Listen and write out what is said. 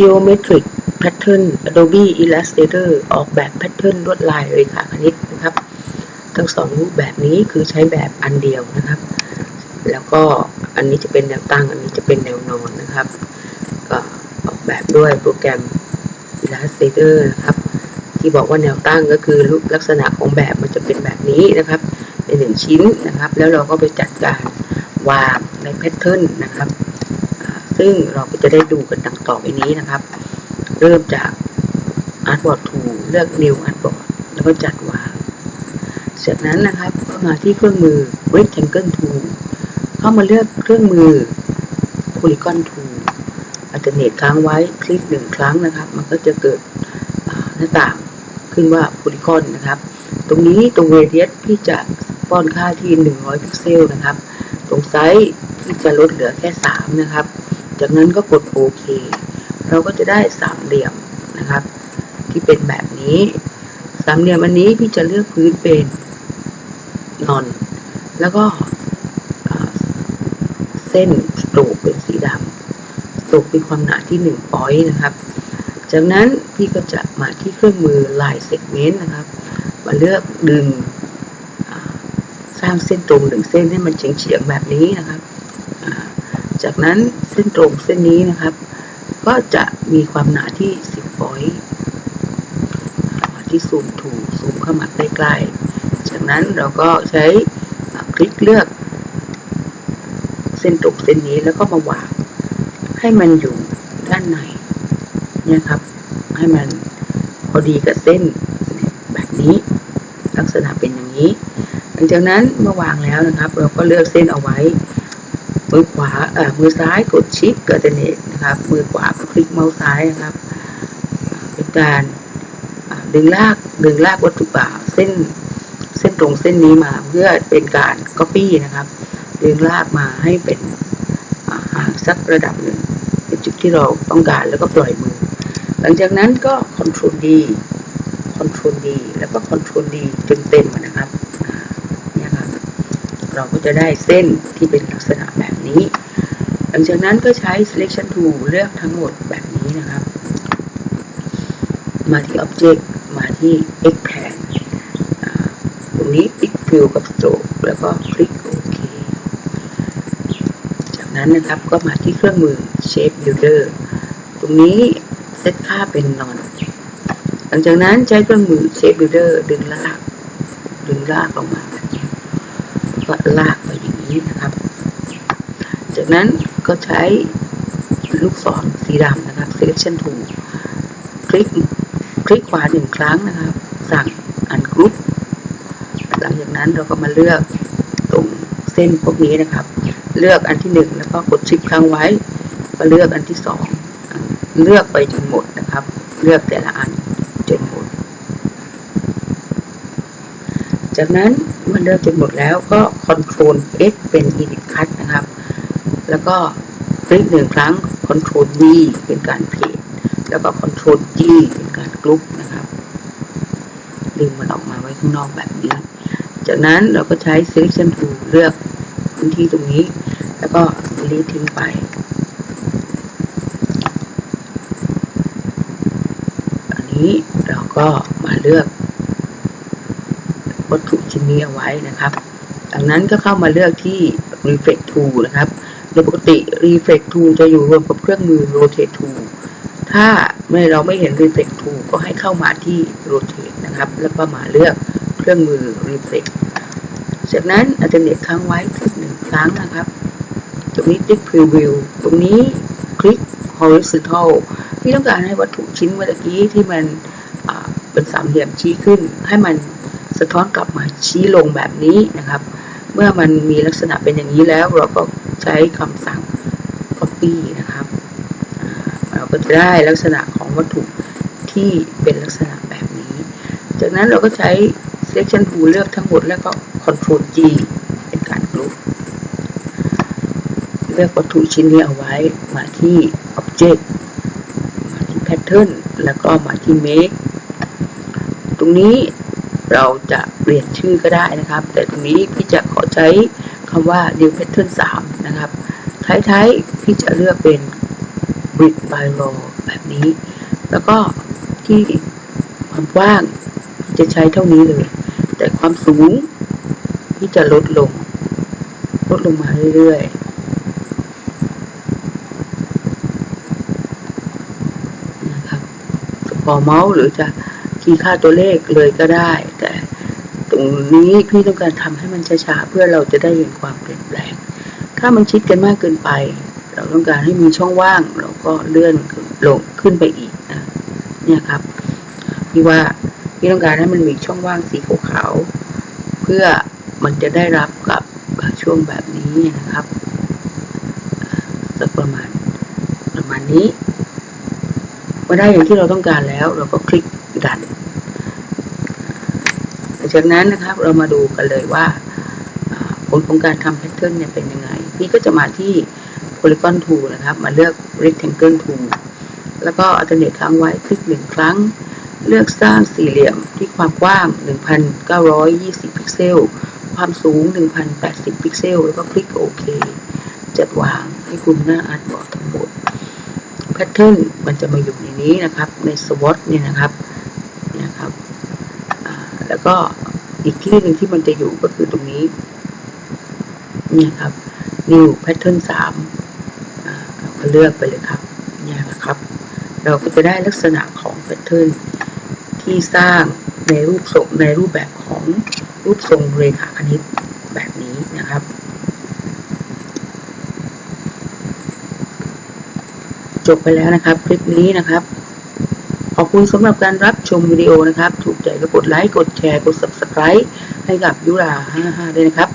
Geometric Pattern Adobe Illustrator ออกแบบแพทเทิร์นลวดลายเรขาคณิตนะครับ ทั้งสองรูปแบบนี้คือใช้แบบอันเดียวนะครับ แล้วก็อันนี้จะเป็นแนวตั้ง อันนี้จะเป็นแนวนอนนะครับ ก็ออกแบบด้วยโปรแกรม Illustrator นะครับ ที่บอกว่าแนวตั้งก็คือรูปลักษณะของแบบมันจะเป็นแบบนี้นะครับในหนึ่งชิ้นนะครับ แล้วเราก็ไปจัดการวางในแพทเทิร์นนะครับ ซึ่งเราก็จะได้ดูกันดังต่อไปนี้นะครับ เริ่มจาก Artboard Tool เลือก New Artboard แล้วก็จัดวางจากนั้นนะครับก็มาที่เครื่องมือ Rectangle Tool เข้ามาเลือกเครื่องมือ Polygon Tool อัลเทอร์เนทค้างไว้คลิกหนึ่งครั้งนะครับ มันก็จะเกิดอ่าหน้าต่างขึ้นว่า Polygon นะครับ ตรงนี้ตรง Radius ที่จะป้อนค่าที่ 100 พิกเซลนะครับ ตรงไซส์ที่จะลดเหลือแค่ 3 นะครับ จากนั้นก็กดโอเค เราก็จะได้สามเหลี่ยมนะครับ ที่เป็นแบบนี้ สามเหลี่ยมอันนี้พี่จะเลือกพื้นเป็นนอน แล้วก็เส้นสโตรกเป็นสีดำสโตรกมีความหนาที่หนึ่งปอยนะครับ จากนั้นพี่ก็จะมาที่เครื่องมือลายเซกเมนต์นะครับ มาเลือกดึง สร้างเส้นตรงหนึ่งเส้นให้มันเฉียงๆแบบนี้นะครับจากนั้นเส้นตรงเส้นนี้นะครับ ก็จะมีความหนาที่10ปอยที่ซูมถูซูมเข้ามาใกล้ๆจากนั้นเราก็ใช้คลิกเลือก เส้นตรงเส้นนี้แล้วก็มาวางให้มันอยู่ด้านในเนี่ยครับ ให้มันพอดีกับเส้นแบบนี้ ลักษณะเป็นอย่างนี้ ลังจากนั้นเมื่อวางแล้วนะครับ เราก็เลือกเส้นเอาไว้ มือขวาเอ่อมือซ้ายกดชิปกดเนตนะครับ มือขวาคลิกเมาส์ซ้ายนะครับ เป็นการดึงลากดึงลากวัตถุป่าเส้นเส้นตรงเส้นนี้มาเพื่อเป็นการ copy นะครับ ดึงลากมาให้เป็นอ่าห่างสักระดับหนึ่งเป็นจุดที่เราต้องการแล้วก็ปล่อยมือ หลังจากนั้นก็ Ctrl D Ctrl D แล้วก็ Ctrl D จนเต็มอนะครับอ่าเนี่ยครับ เราก็จะได้เส้นที่เป็นลักษณะแบบนี้ หลังจากนั้นก็ใช้ selection tool เลือกทั้งหมดแบบนี้นะครับ มาที่ object มาที่ expand ตรงนี้ pick fill กับ stroke แล้วก็คลิกโอเค จากนั้นนะครับก็มาที่เครื่องมือ shape builder ตรงนี้เซตค่าเป็น non หลังจากนั้นใช้เครื่องมือ shape builder ดึงลาก ดึงลากลงมาแบบนี้ ก็ลากไปอย่างนี้นะครับ จากนั้นก็ใช้ลูกศรสีดำนะครับ selection tool คลิกคลิกขวาหนึ่งครั้งนะครับ สั่งอันกรุ๊ปหลังจากนั้นเราก็มาเลือกตรงเส้นพวกนี้นะครับ เลือกอันที่หนึ่งแล้วก็กดชิปค้างไว้ ก็เลือกอันที่สองเลือกไปจนหมดนะครับ เลือกแต่ละอันจนหมด จากนั้นเมันเลือกจนหมดแล้วก็ Ctrl X เป็น Edit Cut นะครับ แล้วก็คลิกหนึ่งครั้ง Ctrl V เป็นการเพจแล้วก็ Ctrl G เป็นการกรุ๊ปนะครับ ดึงมันออกมาไว้ข้างนอกแบบนี้ จากนั้นเราก็ใช้ Selection Tool เลือกพื้นที่ตรงนี้ แล้วก็ delete ทิ้งไปอันนี้เราก็มาเลือก วัตถุชิ้นนี้เอาไว้นะครับจากนั้นก็เข้ามาเลือกที่ reflect tool นะครับ โดยปกติ reflect tool จะอยู่รวมกับเครื่องมือ rotate tool ถ้าไม่เราไม่เห็น reflect tool ก็ให้เข้ามาที่ rotate นะครับ แล้วก็มาเลือกเครื่องมือ reflect จากนั้น alternate ค้างไว้คลิกหนึ่งครั้งนะครับ ตรงนี้ tick preview ตรงนี้คลิก horizontal ที่ต้องการให้วัตถุชิ้นเมื่อกี้ที่มันเป็นสามเหลี่ยมชี้ขึ้นให้มัน สะท้อนกลับมาชี้ลงแบบนี้นะครับ เมื่อมันมีลักษณะเป็นอย่างนี้แล้ว เราก็ใช้คำสั่ง copy นะครับเราก็จะได้ลักษณะของวัตถุที่เป็นลักษณะแบบนี้ จากนั้นเราก็ใช้ selection tool เลือกทั้งหมดแล้วก็ control G เป็นการกรุ๊ปเลือกวัตถุชิ้นนี้เอาไว้มาที่ object มาที่ pattern แล้วก็มาที่ make ตรงนี้ เราจะเปลี่ยนชื่อก็ได้นะครับ แต่ตรงนี้พี่จะขอใช้คำว่า new pattern 3 นะครับท้ายๆพี่จะเลือกเป็น brick by law แบบนี้ แล้วก็ที่ความกว้างจะใช้เท่านี้เลย แต่ความสูงที่จะลดลง ลดลงมาเรื่อยๆนะครับสกอร์เมาส์หรือจะ คีย์ค่าตัวเลขเลยก็ได้ แต่ตรงนี้พี่ต้องการทำให้มันช้าๆเพื่อเราจะได้เห็นความเปลี่ยนแปลง ถ้ามันชิดกันมากเกินไป เราต้องการให้มีช่องว่าง เราก็เลื่อนลงขึ้นไปอีกนะเนี่ยครับพี่ว่าพี่ต้องการให้มันมีช่องว่างสีขาวๆเพื่อมันจะได้รับกับช่วงแบบนี้นะครับสักประมาณประมาณนี้เมื่อได้อย่างที่เราต้องการแล้ว เราก็คลิก ดันหลังจากนั้นนะครับเรามาดูกันเลยว่าผลของการทำแพทเทิร์นเนี่ยเป็นยังไง พี่ก็จะมาที่ polygon tool นะครับ มาเลือก rectangle tool แล้วก็ alternate ค้างไว้คลิกหนึ่งครั้ง เลือกสร้างสี่เหลี่ยมที่ความกว้าง 1,920 พิกเซล ความสูง 1,080 พิกเซล แล้วก็คลิกโอเค จัดวางให้คุณหน้าอาร์ตบอร์ดทั้งหมด แพทเทิร์นมันจะมาอยู่ในนี้นะครับ ใน SWOT เนี่ยนะครับ แล้วก็อีกที่หนึ่งที่มันจะอยู่ก็คือตรงนี้ เนี่ยครับ new pattern สามเราก็เลือกไปเลยครับ เนี่ยนะครับ เราก็จะได้ลักษณะของ pattern ที่สร้างในรูปทรงในรูปแบบของรูปทรงเรขาคณิตแบบนี้นะครับจบไปแล้วนะครับ คลิปนี้นะครับ ขอบคุณสำหรับการรับชมวิดีโอนะครับ ใจก็กดไลค์ กดแชร์ กด subscribe ให้กับยุรา55ด้วยนะครับ